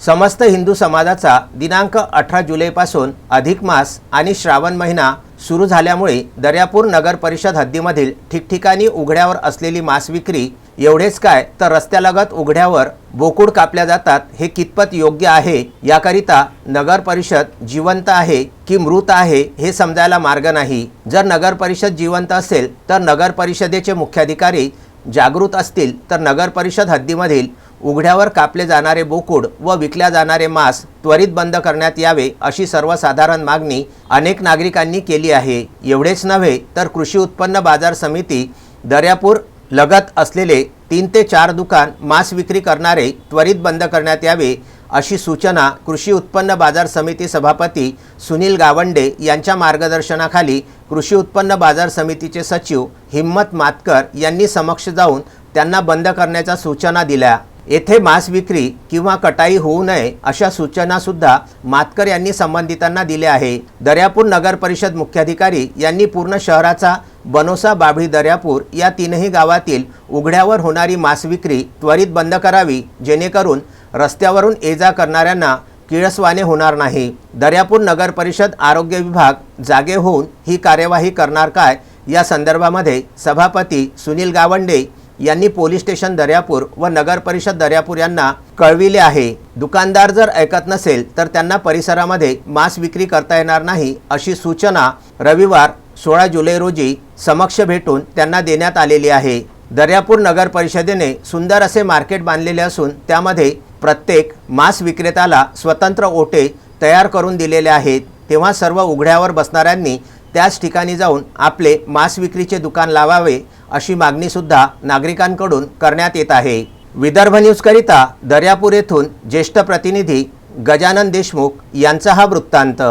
समस्त हिंदू समाजाचा दिनांक अठरा जुलैपासून अधिक मास आणि श्रावण महिना सुरू झाल्यामुळे दर्यापूर नगर परिषद हद्दीमधील ठिकठिकाणी उघड्यावर असलेली मांस विक्री एवढेच काय तर रस्त्यालगत उघड्यावर बोकूड कापल्या जातात हे कितपत योग्य आहे याकरिता नगर परिषद जिवंत आहे की मृत आहे हे समजायला मार्ग नाही. जर नगर परिषद जिवंत असेल तर नगर परिषदेचे मुख्याधिकारी जागृत असतील तर नगर परिषद हद्दीमधील उघड्यावर कापले जाणारे बोकुड व विकल्या जाणारे मांस त्वरित बंद करण्यात यावे अशी सर्वसाधारण मागणी अनेक नागरिकांनी केली आहे. एवढेच नव्हे तर कृषी उत्पन्न बाजार समिती दर्यापूर लगत असलेले तीन ते चार दुकान मांस विक्री करणारे त्वरित बंद करण्यात यावे अशी सूचना कृषी उत्पन्न बाजार समिती सभापती सुनील गावंडे यांच्या मार्गदर्शनाखाली कृषी उत्पन्न बाजार समितीचे सचिव हिम्मत मातकर यांनी समक्ष जाऊन त्यांना बंद करण्याच्या सूचना दिल्या. येथे मांस विक्री किंवा कटाई होऊ नये अशा सूचना सुद्धा मातकर यांनी संबंधितांना दिल्या आहे. दर्यापूर नगर परिषद मुख्याधिकारी यांनी पूर्ण शहराचा बनोसा बाभळी दर्यापूर या तीनही गावातील उघड्यावर होणारी मांस विक्री त्वरित बंद करावी जेणेकरून रस्त्यावरून ये जा करणाऱ्यांना किळसवाने होणार नाही. दर्यापूर नगर परिषद आरोग्य विभाग जागे होऊन ही कार्यवाही करणार काय? या संदर्भामध्ये सभापती सुनील गावंडे यांनी पोलीस स्टेशन दर्यापूर व नगर परिषद दर्यापूर यांना कळविले आहे. दुकानदार जर ऐकत नसेल तर त्यांना परिसरामध्ये मांस विक्री करता येणार नाही अशी सूचना रविवार सोळा जुलै रोजी समक्ष भेटून त्यांना देण्यात आलेली आहे. दर्यापूर नगर परिषदेने सुंदर असे मार्केट बांधलेले असून त्यामध्ये प्रत्येक मांस विक्रेत्याला स्वतंत्र ओटे तयार करून दिलेले आहेत. तेव्हा सर्व उघड्यावर बसणाऱ्यांनी त्याच ठिकाणी जाऊन आपले मांस विक्रीचे दुकान लावावे अशी मागणीसुद्धा नागरिकांकडून करण्यात येत आहे. विदर्भ न्यूजकरिता दर्यापूर येथून ज्येष्ठ प्रतिनिधी गजानन देशमुख यांचा हा वृत्तांत.